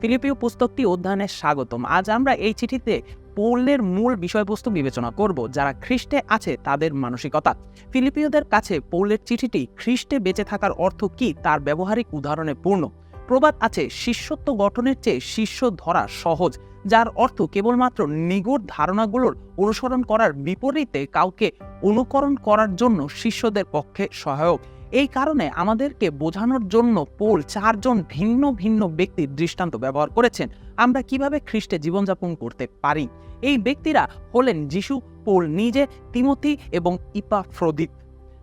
ফিলিপিও পুস্তকটি অধ্যয়নে স্বাগতম। আজ আমরা এই চিঠিতে পৌলের মূল বিষয়বস্তু বিবেচনা করব, যারা খ্রিস্টে আছে তাদের মানসিকতা। ফিলিপিওদের কাছে পৌলের চিঠিটি খ্রিস্টে বেঁচে থাকার অর্থ কি তার ব্যবহারিক উদাহরণে পূর্ণ। প্রবাদ আছে, শিষ্যত্ব গঠনের চেয়ে শিষ্য ধরা সহজ, যার অর্থ কেবলমাত্র নিগুড় ধারণাগুলোর অনুসরণ করার বিপরীতে কাউকে অনুকরণ করার জন্য শিষ্যদের পক্ষে সহায়ক। এই কারণে আমাদেরকে বোঝানোর জন্য পোল চারজন ভিন্ন ভিন্ন ব্যক্তির দৃষ্টান্ত ব্যবহার করেছেন। আমরা কীভাবে খ্রিস্টে জীবনযাপন করতে পারি? এই ব্যক্তিরা হলেন যিশু, পোল নিজে তিমতি এবং ইপাফ্রোদিত।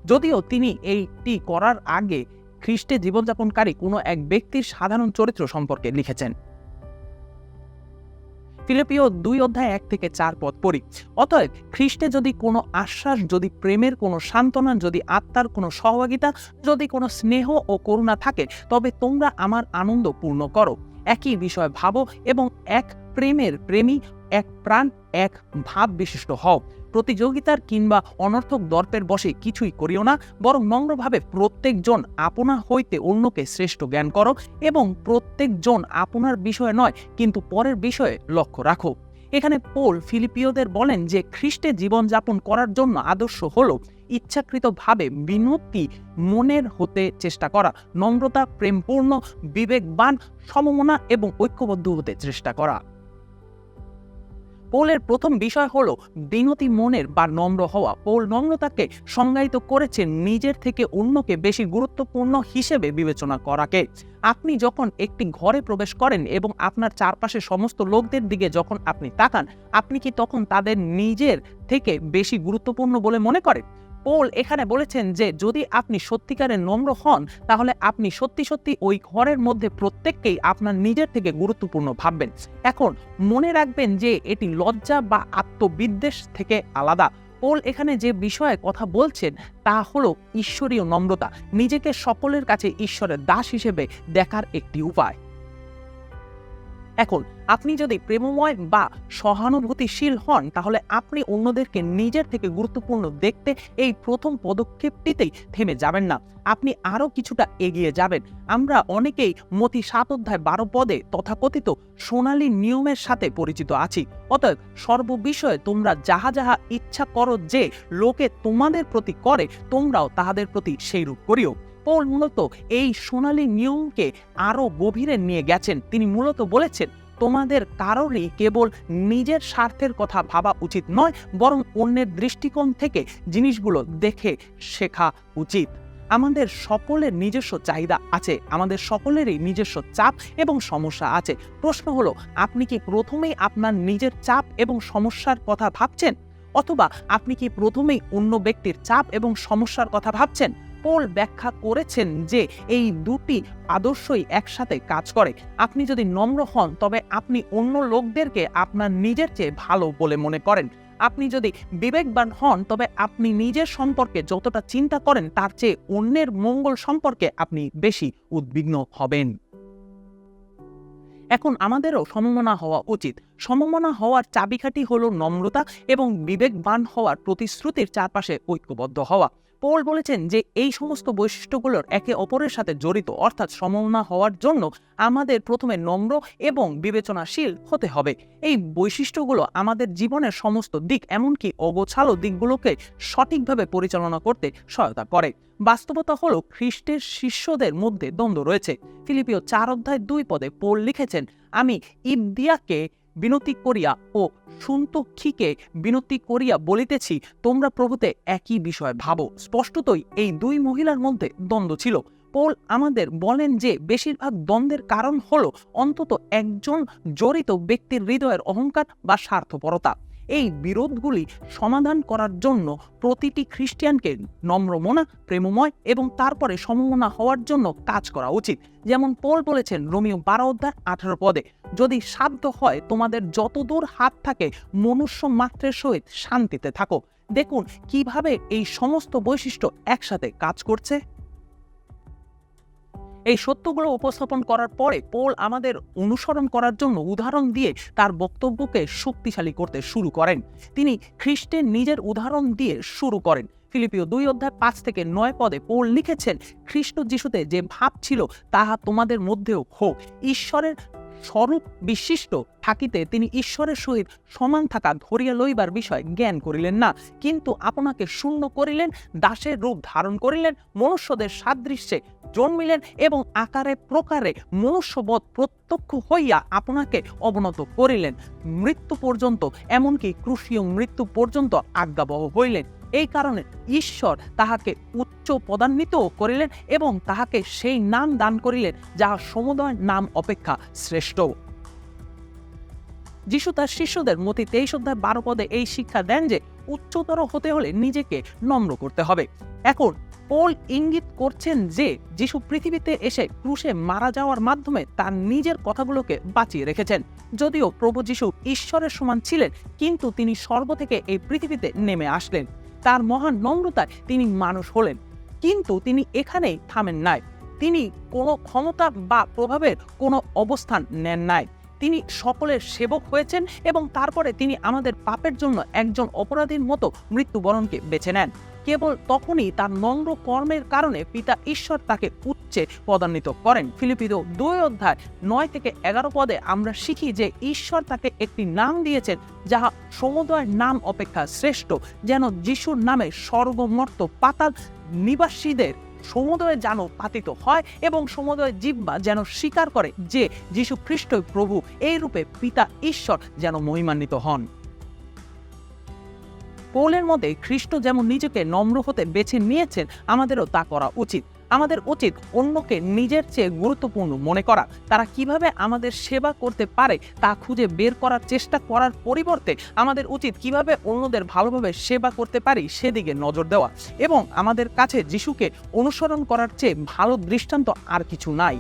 যদিও তিনি এইটি করার আগে খ্রিস্টে জীবনযাপনকারী কোনো এক ব্যক্তির সাধারণ চরিত্র সম্পর্কে লিখেছেন। ফিলিপিও দুই অধ্যায় এক থেকে চার পদ পড়ি। অতএব খ্রিস্টে যদি কোনো আশ্বাস, যদি প্রেমের কোনো সান্ত্বনা, যদি আত্মার কোনো সহভাগিতা, যদি কোনো স্নেহ ও করুণা থাকে, তবে তোমরা আমার আনন্দ পূর্ণ করো। একই বিষয় ভাবো এবং এক প্রেমের প্রেমী, এক প্রাণ, এক ভাব বিশিষ্ট হও। প্রতিযোগিতার কিংবা অনর্থক দর্পের বসে কিছুই করিও না, বরং নম্রভাবে প্রত্যেকজন আপনা হইতে অন্যকে শ্রেষ্ঠ জ্ঞান করো এবং প্রত্যেকজন আপনার বিষয়ে নয়, কিন্তু পরের বিষয়ে লক্ষ্য রাখো। এখানে পোল ফিলিপিওদের বলেন যে খ্রিস্টে জীবনযাপন করার জন্য আদর্শ হল ইচ্ছাকৃতভাবে বিনতি মনের হতে চেষ্টা করা, নম্রতা, প্রেমপূর্ণ, বিবেকবান, সমমনা এবং ঐক্যবদ্ধ হতে চেষ্টা করা। পোলের প্রথম বিষয় হলো বিনতি মনের বা নম্র হওয়া। পোল নম্রতাকে সংজ্ঞায়িত করেছেন নিজের থেকে অন্যকে বেশি গুরুত্বপূর্ণ হিসেবে বিবেচনা করাকে। আপনি যখন একটি ঘরে প্রবেশ করেন এবং আপনার চারপাশে সমস্ত লোকদের দিকে যখন আপনি তাকান, আপনি কি তখন তাদের নিজের থেকে বেশি গুরুত্বপূর্ণ বলে মনে করেন? পোল এখানে বলেছেন যে যদি আপনি সত্যিকারের নম্র হন, তাহলে আপনি সত্যি সত্যি ওই ঘরের মধ্যে প্রত্যেককেই আপনার নিজের থেকে গুরুত্বপূর্ণ ভাববেন। এখন মনে রাখবেন যে এটি লজ্জা বা আত্মবিদ্বেষ থেকে আলাদা। পোল এখানে যে বিষয়ে কথা বলছেন, তা হলো ঈশ্বরীয় নম্রতা। নিজেকে সকলের কাছে ঈশ্বরের দাস হিসেবে দেখার একটি উপায়। এখন আপনি যদি প্রেমময় বা সহানুভূতিশীল হন, তাহলে আপনি অন্যদেরকে নিজের থেকে গুরুত্বপূর্ণ দেখতে এই প্রথম পদক্ষেপটিতেই থেমে যাবেন না। আপনি আরও কিছুটা এগিয়ে যাবেন। আমরা অনেকেই মতি সাত অধ্যায় বারো পদে তথাকথিত সোনালী নিয়মের সাথে পরিচিত আছি। অতএব সর্ববিষয়ে তোমরা যাহা যাহা ইচ্ছা করো যে, লোকে তোমাদের প্রতি করে, তোমরাও তাহাদের প্রতি সেইরূপ করিও। পৌল মূলত এই সোনালি নিয়মকে আরও গভীরে নিয়ে গেছেন। তিনি মূলত বলেছেন, তোমাদের কারোরই কেবল নিজের স্বার্থের কথা ভাবা উচিত নয়, বরং অন্যের দৃষ্টিকোণ থেকে জিনিসগুলো দেখে শেখা উচিত। আমাদের সকলের নিজস্ব চাহিদা আছে, আমাদের সকলেরই নিজস্ব চাপ এবং সমস্যা আছে। প্রশ্ন হলো, আপনি কি প্রথমেই আপনার নিজের চাপ এবং সমস্যার কথা ভাবছেন? অথবা আপনি কি প্রথমেই অন্য ব্যক্তির চাপ এবং সমস্যার কথা ভাবছেন? পোল ব্যাখ্যা করেছেন যে এই দুটি আদর্শই একসাথে কাজ করে। আপনি যদি নম্র হন, তবে আপনি অন্য লোকদেরকে আপনার নিজের চেয়ে ভালো বলে মনে করেন। আপনি যদি বিবেকবান হন, তবে আপনি নিজের সম্পর্কে যতটা চিন্তা করেন, তার চেয়ে অন্যের মঙ্গল সম্পর্কে আপনি বেশি উদ্বিগ্ন হবেন। এখন আমাদেরও সমমনা হওয়া উচিত। সমমনা হওয়ার চাবিকাঠি হল নম্রতা এবং বিবেকবান হওয়ার প্রতিশ্রুতির চারপাশে ঐক্যবদ্ধ হওয়া। পোল বলেছেন যে এই সমস্ত বৈশিষ্ট্যগুলোর একে অপরের সাথে জড়িত, অর্থাৎ সমমনা হওয়ার জন্য আমাদের প্রথমে নম্র এবং বিবেচনাশীল হতে হবে। এই বৈশিষ্ট্যগুলো আমাদের জীবনের সমস্ত দিক, এমনকি অগোছালো দিকগুলোকে সঠিকভাবে পরিচালনা করতে সহায়তা করে। বাস্তবতা হলো খ্রিস্টের শিষ্যদের মধ্যে দ্বন্দ্ব রয়েছে। ফিলিপিও চার অধ্যায় দুই পদে পোল লিখেছেন, আমি ইবদিয়াকে বিনতি করিয়া ও সুন্তক্ষীকে বিনতি করিয়া বলিতেছি, তোমরা প্রভুতে একই বিষয় ভাবো। স্পষ্টতই এই দুই মহিলার মধ্যে দ্বন্দ্ব ছিল। পোল আমাদের বলেন যে, বেশিরভাগ দ্বন্দ্বের কারণ হল অন্তত একজন জড়িত ব্যক্তির হৃদয়ের অহংকার বা স্বার্থপরতা। এই বিরোধগুলি সমাধান করার জন্য প্রতিটি খ্রিস্টিয়ানকে নম্রমনা প্রেমময় এবং তারপরে সমমনা হওয়ার জন্য কাজ করা উচিত। যেমন পল বলেছেন রোমিও বারো অধ্যায় আঠারো পদে, যদি সাধ্য হয় তোমাদের যতদূর হাত থাকে, মনুষ্য মাত্রের সহিত শান্তিতে থাকো। দেখুন, কীভাবে এই সমস্ত বৈশিষ্ট্য একসাথে কাজ করছে। এই সত্যগুলো উপস্থাপন করার পরে পোল আমাদের অনুসরণ করার জন্য উদাহরণ দিয়ে তার বক্তব্যকে শক্তিশালী করতে শুরু করেন। তিনি খ্রিস্টের নিজের উদাহরণ দিয়ে শুরু করেন। ফিলিপিও দুই অধ্যায় পাঁচ থেকে নয় পদে পোল লিখেছেন, খ্রিস্ট যিশুতে যে ভাব ছিল, তাহা তোমাদের মধ্যেও হোক। ঈশ্বরের স্বরূপ বিশিষ্ট থাকিতে তিনি ঈশ্বরের সহিত সমান থাকা ধরিয়া লইবার বিষয় জ্ঞান করিলেন না। কিন্তু আপনাকে শূন্য করিলেন, দাসের রূপ ধারণ করিলেন, মনুষ্যদের সাদৃশ্যে জন্মিলেন এবং আকারে প্রকারে মনুষ্যবোধ প্রত্যক্ষ হইয়া আপনাকে অবনত করিলেন। মৃত্যু পর্যন্ত, এমনকি ক্রুশীয় মৃত্যু পর্যন্ত আজ্ঞাবহ হইলেন। এই কারণে ঈশ্বর তাহাকে উচ্চ পদান্বিত করিলেন এবং তাহাকে সেই নাম দান করিলেন, যাহা সমুদয় নাম অপেক্ষা শ্রেষ্ঠ। যিশু তার শিষ্যদের মতি তেইশ অধ্যায় বারো পদে এই শিক্ষা দেন যে, উচ্চতর হতে হলে নিজেকে নম্র করতে হবে। এখন, পোল ইঙ্গিত করছেন যে, যিশু পৃথিবীতে এসে ক্রুশে মারা যাওয়ার মাধ্যমে তার নিজের কথাগুলোকে বাঁচিয়ে রেখেছেন। যদিও প্রভু যিশু ঈশ্বরের সমান ছিলেন, কিন্তু তিনি স্বর্গ থেকে এই পৃথিবীতে নেমে আসলেন। তার মহান নম্রতায় তিনি মানুষ হলেন। কিন্তু তিনি এখানেই থামেন নাই। তিনি কোনো ক্ষমতা বা প্রভাবের কোনো অবস্থান নেন নাই। তিনি সকলের সেবক হয়েছেন এবং তারপরে তিনি আমাদের পাপের জন্য একজন অপরাধীর মতো মৃত্যুবরণকে বেছে নেন। কেবল তখনই তার নম্র কর্মের কারণে পিতা ঈশ্বর তাকে উচ্চে পদান্বিত করেন। ফিলিপিদো দুই অধ্যায় নয় থেকে এগারো পদে আমরা শিখি যে ঈশ্বর তাকে একটি নাম দিয়েছেন যাহা সমুদয় নাম অপেক্ষা শ্রেষ্ঠ, যেন যিশুর নামে স্বর্গমর্ত পাতাল নিবাসীদের সমুদয়ে যেন পাতিত হয় এবং সমুদয় জিব্বা যেন স্বীকার করে যে যীশু খ্রিস্টই প্রভু এই রূপে পিতা ঈশ্বর যেন মহিমান্বিত হন। পৌলের মতে খ্রিস্ট যেমন নিজেকে নম্র হতে বেছে নিয়েছেন, আমাদেরও তা করা উচিত। আমাদের উচিত অন্যকে নিজের চেয়ে গুরুত্বপূর্ণ মনে করা। তারা কীভাবে আমাদের সেবা করতে পারে তা খুঁজে বের করার চেষ্টা করার পরিবর্তে আমাদের উচিত কীভাবে অন্যদের ভালোভাবে সেবা করতে পারি সেদিকে নজর দেওয়া। এবং আমাদের কাছে যিশুকে অনুসরণ করার চেয়ে ভালো দৃষ্টান্ত আর কিছু নাই।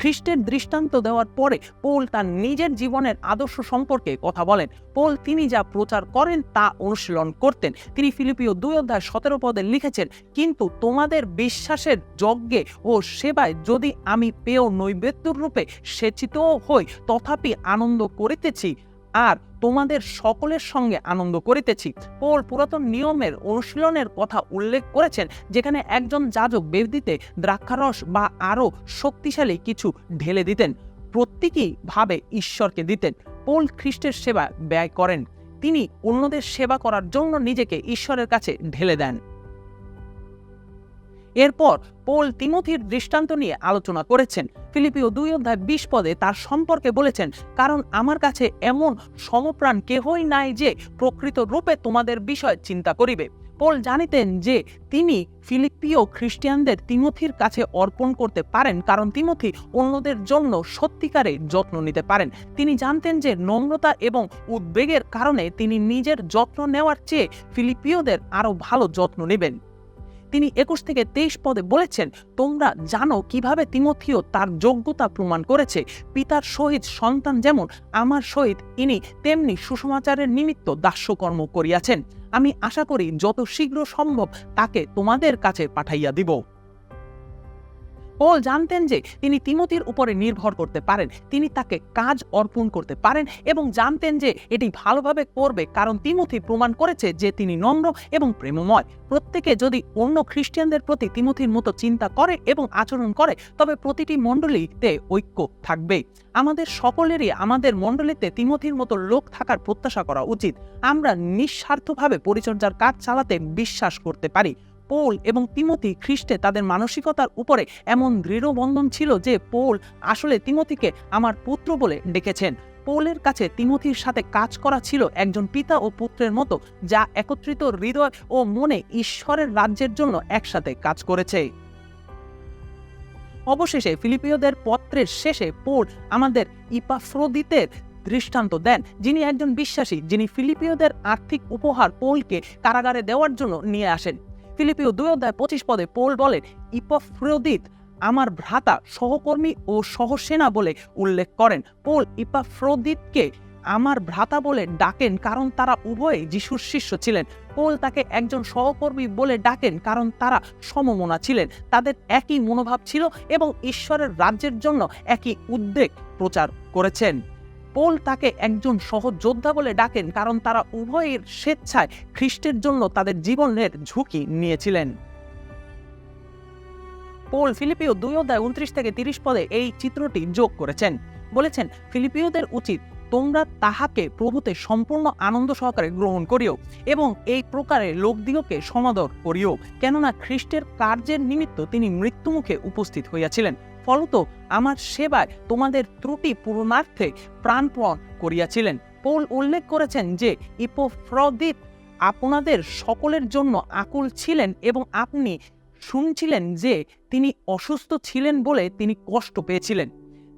খ্রিস্টের দৃষ্টান্ত দেওয়ার পরে পোল তার নিজের জীবনের আদর্শ সম্পর্কে কথা বলেন। পোল, তিনি যা প্রচার করেন তা অনুশীলন করতেন। তিনি ফিলিপিও দুই অধ্যায় সতেরো পদে লিখেছেন, কিন্তু তোমাদের বিশ্বাসের যজ্ঞে ও সেবায় যদি আমি পেয় নৈবেদ্য রূপে সেচিত হই, তথাপি আনন্দ করিতেছি আর তোমাদের সকলের সঙ্গে আনন্দ করিতেছি। পোল পুরাতন নিয়মের অনুশীলনের কথা উল্লেখ করেছেন, যেখানে একজন যাজক বেদিতে দ্রাক্ষারস বা আরও শক্তিশালী কিছু ঢেলে দিতেন, প্রত্যেকেই ভাবে ঈশ্বরকে দিতেন, পোল খ্রিস্টের সেবা ব্যয় করেন। তিনি অন্যদের সেবা করার জন্য নিজেকে ঈশ্বরের কাছে ঢেলে দেন। এরপর পোল তিমথির দৃষ্টান্ত নিয়ে আলোচনা করেছেন। ফিলিপিও দুই অধ্যায় বিশ পদে তার সম্পর্কে বলেছেন, কারণ আমার কাছে এমন সমপ্রাণ কেহই নাই যে প্রকৃত রূপে তোমাদের বিষয় চিন্তা করিবে। পোল জানিতেন যে তিনি ফিলিপিও খ্রিস্টিয়ানদের তিমথির কাছে অর্পণ করতে পারেন, কারণ তিমথি অন্যদের জন্য সত্যিকারে যত্ন নিতে পারেন। তিনি জানতেন যে নম্রতা এবং উদ্বেগের কারণে তিনি নিজের যত্ন নেওয়ার চেয়ে ফিলিপিওদের আরও ভালো যত্ন নেবেন। তিনি একুশ থেকে তেইশ পদে বলেছেন, তোমরা জানো কীভাবে তিমথিও তার যোগ্যতা প্রমাণ করেছে। পিতার সহিত সন্তান যেমন আমার সহিত, ইনি তেমনি সুসমাচারের নিমিত্ত দাস্যকর্ম করিয়াছেন। আমি আশা করি যত শীঘ্র সম্ভব তাকে তোমাদের কাছে পাঠাইয়া দিব। পল জানতেন যে তিনি তিমতির উপরে নির্ভর করতে পারেন, তিনি তাকে কাজ অর্পণ করতে পারেন এবং জানতেন যে এটি ভালোভাবে করবে কারণ তিমথি প্রমাণ করেছে যে তিনি নম্র এবং প্রেমময়। প্রত্যেকে যদি অন্য খ্রিস্টিয়ানদের প্রতি তিমথির মতো চিন্তা করে এবং আচরণ করে, তবে প্রতিটি মণ্ডলীতে ঐক্য থাকবে। আমাদের সকলেরই আমাদের মণ্ডলীতে তিমথির মতো লোক থাকার প্রত্যাশা করা উচিত। আমরা নিঃস্বার্থভাবে পরিচর্যার কাজ চালাতে বিশ্বাস করতে পারি। পোল এবং তিমতি খ্রিস্টে তাদের মানসিকতার উপরে এমন দৃঢ় বন্ধন ছিল যে পোল আসলে তিমতিকে আমার পুত্র বলে ডেকেছেন। পৌলের কাছে তিমথির সাথে কাজ করা ছিল একজন পিতা ও পুত্রের মতো, যা একত্রিত হৃদয় ও মনে ঈশ্বরের রাজ্যের জন্য একসাথে কাজ করেছে। অবশেষে ফিলিপিওদের পত্রের শেষে পোল আমাদের ইপাফ্রোদিতের দৃষ্টান্ত দেন, যিনি একজন বিশ্বাসী, যিনি ফিলিপিওদের আর্থিক উপহার পোলকে কারাগারে দেওয়ার জন্য নিয়ে আসেন। ফিলিপিও দুই অধ্যায় পঁচিশ পদে পোল বলেন, ইপফ্রোদিত আমার ভ্রাতা সহকর্মী ও সহসেনা বলে উল্লেখ করেন। পোল ইপাফ্রোদিতকে আমার ভ্রাতা বলে ডাকেন কারণ তারা উভয়ে যিশুর শিষ্য ছিলেন। পোল তাকে একজন সহকর্মী বলে ডাকেন কারণ তারা সমমনা ছিলেন। তাদের একই মনোভাব ছিল এবং ঈশ্বরের রাজ্যের জন্য একই উদ্বেগ প্রচার করেছেন। পোল তাকে একজন সহযোদ্ধা বলে ডাকেন কারণ তারা উভয়ের স্বেচ্ছায় খ্রিস্টের জন্য তাদের জীবনের ঝুঁকি নিয়েছিলেন। পোল ফিলিপিও দুই অধ্যায় উনত্রিশ থেকে তিরিশ পদে এই চিত্রটি যোগ করেছেন। বলেছেন ফিলিপিওদের উচিত তোমরা তাহাকে প্রভুতে সম্পূর্ণ আনন্দ সহকারে গ্রহণ করিও এবং এই প্রকারে লোকদিগকে সমাদর করিও। কেননা খ্রিস্টের কার্যের নিমিত্ত তিনি মৃত্যুমুখে উপস্থিত হইয়াছিলেন। ফলত আমার সেবায় তোমাদের ত্রুটি পূরণার্থে প্রাণপণ করিয়াছিলেন। পৌল উল্লেখ করেছেন যে ইপোফ্রদিত আপনাদের সকলের জন্য আকুল ছিলেন এবং আপনি শুনছিলেন যে, তিনি অসুস্থ ছিলেন বলে তিনি কষ্ট পেয়েছিলেন।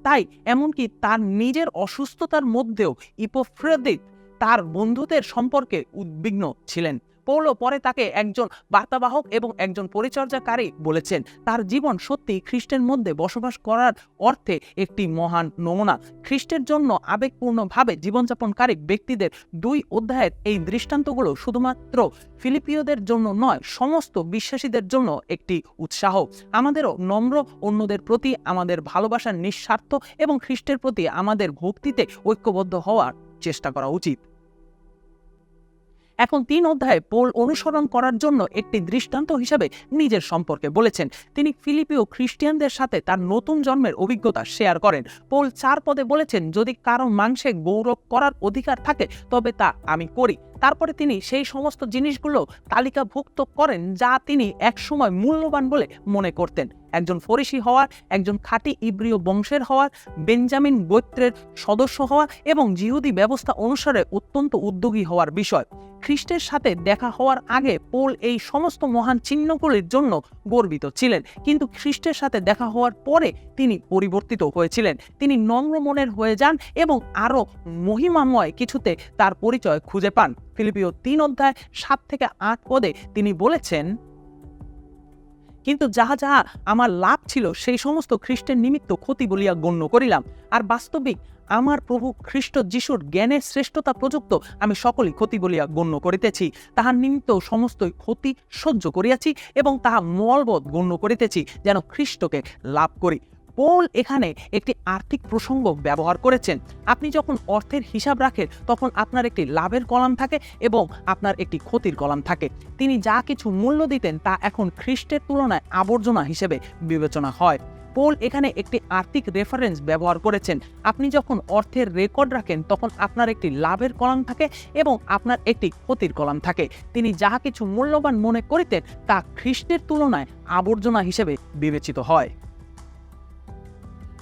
তাই এমনকি তার নিজের অসুস্থতার মধ্যেও ইপোফ্রদিত তার বন্ধুদের সম্পর্কে উদ্বিগ্ন ছিলেন। পৌল পরে তাকে একজন বার্তাবাহক এবং একজন পরিচর্যাকারী বলেছেন। তার জীবন সত্যি খ্রিস্টের মধ্যে বসবাস করার অর্থে একটি মহান নমুনা। খ্রিস্টের জন্য আবেগপূর্ণভাবে জীবনযাপনকারী ব্যক্তিদের দুই অধ্যায়ের এই দৃষ্টান্তগুলো শুধুমাত্র ফিলিপিওদের জন্য নয়, সমস্ত বিশ্বাসীদের জন্য একটি উৎসাহ। আমাদেরও নম্র অন্যদের প্রতি আমাদের ভালোবাসার নিঃস্বার্থ এবং খ্রিস্টের প্রতি আমাদের ভক্তিতে ঐক্যবদ্ধ হওয়ার চেষ্টা করা উচিত। এখন তিন অধ্যায়ে পোল অনুসরণ করার জন্য একটি দৃষ্টান্ত হিসাবে নিজের সম্পর্কে বলেছেন। তিনি ফিলিপিও খ্রিস্টিয়ানদের সাথে তার নতুন জন্মের অভিজ্ঞতা শেয়ার করেন। পোল চার পদে বলেছেন, যদি কারও মাংসে গৌরব করার অধিকার থাকে, তবে তা আমি করি। তারপরে তিনি সেই সমস্ত জিনিসগুলো তালিকাভুক্ত করেন যা তিনি একসময় মূল্যবান বলে মনে করতেন। একজন ফরিসি হওয়ার, একজন খাঁটি ইব্রিয় বংশের হওয়ার, বেঞ্জামিন গোত্রের সদস্য হওয়া এবং জিহুদি ব্যবস্থা অনুসারে অত্যন্ত উদ্যোগী হওয়ার বিষয়। খ্রিস্টের সাথে দেখা হওয়ার আগে পোল এই সমস্ত মহান চিহ্নগুলির জন্য গর্বিত ছিলেন। কিন্তু খ্রিস্টের সাথে দেখা হওয়ার পরে তিনি পরিবর্তিত হয়েছিলেন। তিনি নম্র মনের হয়ে যান এবং আরও মহিমাময় কিছুতে তার পরিচয় খুঁজে পান। ফিলিপিও তিন অধ্যায় সাত থেকে আট পদে তিনি বলেছেন, কিন্তু যাহা যাহা আমার লাভ ছিল, সেই সমস্ত খ্রিস্টের নিমিত্ত ক্ষতি বলিয়া গণ্য করিলাম। আর বাস্তবিক আমার প্রভু খ্রিস্ট যিশুর জ্ঞানের শ্রেষ্ঠতা প্রযুক্ত আমি সকলই ক্ষতি বলিয়া গণ্য করিতেছি। তাহার নিমিত্ত সমস্তই ক্ষতি সহ্য করিয়াছি এবং তাহা মলবোধ গণ্য করিতেছি, যেন খ্রিস্টকে লাভ করি। পোল এখানে একটি আর্থিক প্রসঙ্গ ব্যবহার করেছেন। আপনি যখন অর্থের হিসাব রাখেন, তখন আপনার একটি লাভের কলাম থাকে এবং আপনার একটি ক্ষতির কলাম থাকে। তিনি যা কিছু মূল্য দিতেন, তা এখন খ্রিস্টের তুলনায় আবর্জনা হিসেবে বিবেচনা হয়। পোল এখানে একটি আর্থিক রেফারেন্স ব্যবহার করেছেন। আপনি যখন অর্থের রেকর্ড রাখেন, তখন আপনার একটি লাভের কলাম থাকে এবং আপনার একটি ক্ষতির কলাম থাকে। তিনি যাহা কিছু মূল্যবান মনে করিতেন, তা খ্রিস্টের তুলনায় আবর্জনা হিসেবে বিবেচিত হয়।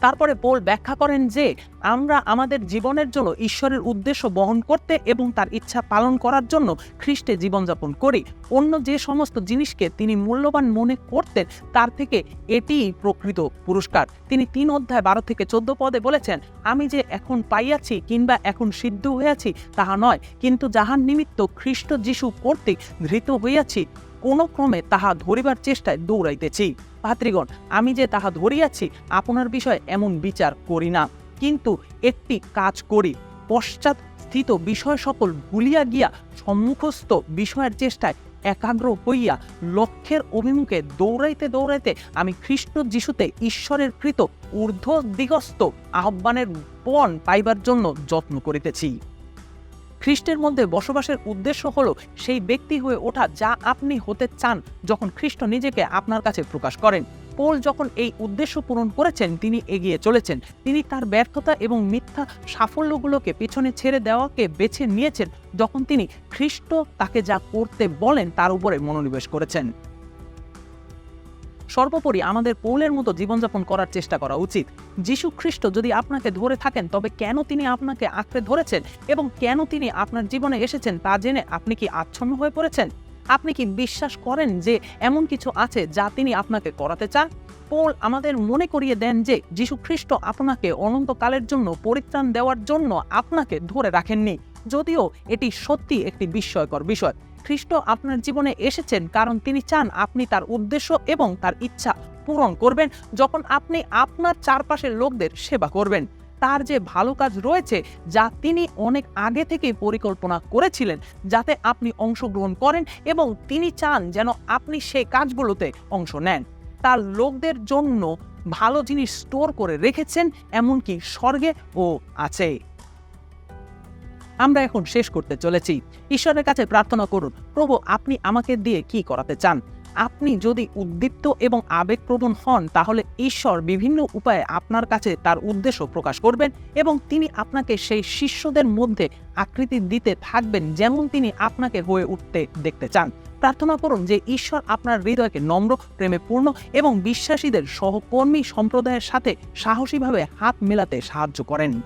তারপরে পোল ব্যাখ্যা করেন যে আমরা আমাদের জীবনের জন্য ঈশ্বরের উদ্দেশ্য বহন করতে এবং তার ইচ্ছা পালন করার জন্য খ্রিস্টে জীবনযাপন করি। অন্য যে সমস্ত জিনিসকে তিনি মূল্যবান মনে করতেন, তার থেকে এটিই প্রকৃত পুরস্কার। তিনি তিন অধ্যায় বারো থেকে চোদ্দ পদে বলেছেন, আমি যে এখন পাইয়াছি কিংবা এখন সিদ্ধ হইয়াছি, তাহা নয়। কিন্তু যাহার নিমিত্ত খ্রিস্ট যিশু কর্তৃক ধৃত হইয়াছি কোনো ক্রমে তাহা ধরিবার চেষ্টায় দৌড়াইতেছি। ভাতৃগণ, আমি যে তাহা ধরিয়াছি, আপনার বিষয়ে এমন বিচার করি না। কিন্তু একটি কাজ করি, পশ্চাৎ স্থিত বিষয় সকল ভুলিয়া গিয়া সম্মুখস্থ বিষয়ের চেষ্টায় একাগ্র হইয়া লক্ষ্যের অভিমুখে দৌড়াইতে দৌড়াইতে আমি খ্রিস্ট যিশুতে ঈশ্বরের কৃত ঊর্ধ্ব দিগস্ত আহ্বানের পণ পাইবার জন্য যত্ন করিতেছি। খ্রিস্টের মধ্যে বসবাসের উদ্দেশ্য হলো সেই ব্যক্তি হয়ে ওঠা যা আপনি হতে চান যখন খ্রিস্ট নিজেকে আপনার কাছে প্রকাশ করেন। পোল যখন এই উদ্দেশ্য পূরণ করেছেন, তিনি এগিয়ে চলেছেন। তিনি তার ব্যর্থতা এবং মিথ্যা সাফল্যগুলোকে পেছনে ছেড়ে দেওয়াকে বেছে নিয়েছেন যখন তিনি খ্রিস্ট তাকে যা করতে বলেন তার উপরে মনোনিবেশ করেছেন। সর্বোপরি আমাদের পৌলের মতো জীবনযাপন করার চেষ্টা করা উচিত। যীশু খ্রিস্ট যদি আপনাকে ধরে থাকেন, তবে কেন তিনি আপনাকে আঁকড়ে ধরেছেন এবং কেন তিনি আপনার জীবনে এসেছেন তা জেনে আপনি কি আচ্ছন্ন হয়ে পড়েছেন? আপনি কি বিশ্বাস করেন যে এমন কিছু আছে যা তিনি আপনাকে করাতে চান? পোল আমাদের মনে করিয়ে দেন যে যীশু খ্রিস্ট আপনাকে অনন্তকালের জন্য পরিত্রাণ দেওয়ার জন্য আপনাকে ধরে রাখেননি। যদিও এটি সত্যি একটি বিস্ময়কর বিষয়। খ্রিস্ট আপনার জীবনে এসেছেন কারণ তিনি চান আপনি তার উদ্দেশ্য এবং তার ইচ্ছা পূরণ করবেন যখন আপনি আপনার চারপাশের লোকদের সেবা করবেন। তার যে ভালো কাজ রয়েছে যা তিনি অনেক আগে থেকেই পরিকল্পনা করেছিলেন যাতে আপনি অংশগ্রহণ করেন এবং তিনি চান যেন আপনি সেই কাজগুলোতে অংশ নেন। তার লোকদের জন্য ভালো জিনিস স্টোর করে রেখেছেন, এমনকি স্বর্গে ও আছে। আমরা এখন শেষ করতে চলেছি। ঈশ্বরের কাছে প্রার্থনা করুন, প্রভু আপনি আমাকে দিয়ে কি করাতে চান? আপনি যদি উদ্দীপ্ত এবং আবেগপ্রবণ হন, তাহলে ঈশ্বর বিভিন্ন উপায়ে আপনার কাছে তার উদ্দেশ্য প্রকাশ করবেন এবং তিনি আপনাকে সেই শিষ্যদের মধ্যে আকৃতি দিতে থাকবেন যেমন তিনি আপনাকে হয়ে উঠতে দেখতে চান। প্রার্থনা করুন যে ঈশ্বর আপনার হৃদয়কে নম্র প্রেমে পূর্ণ এবং বিশ্বাসীদের সহকর্মী সম্প্রদায়ের সাথে সাহসীভাবে হাত মেলাতে সাহায্য করেন।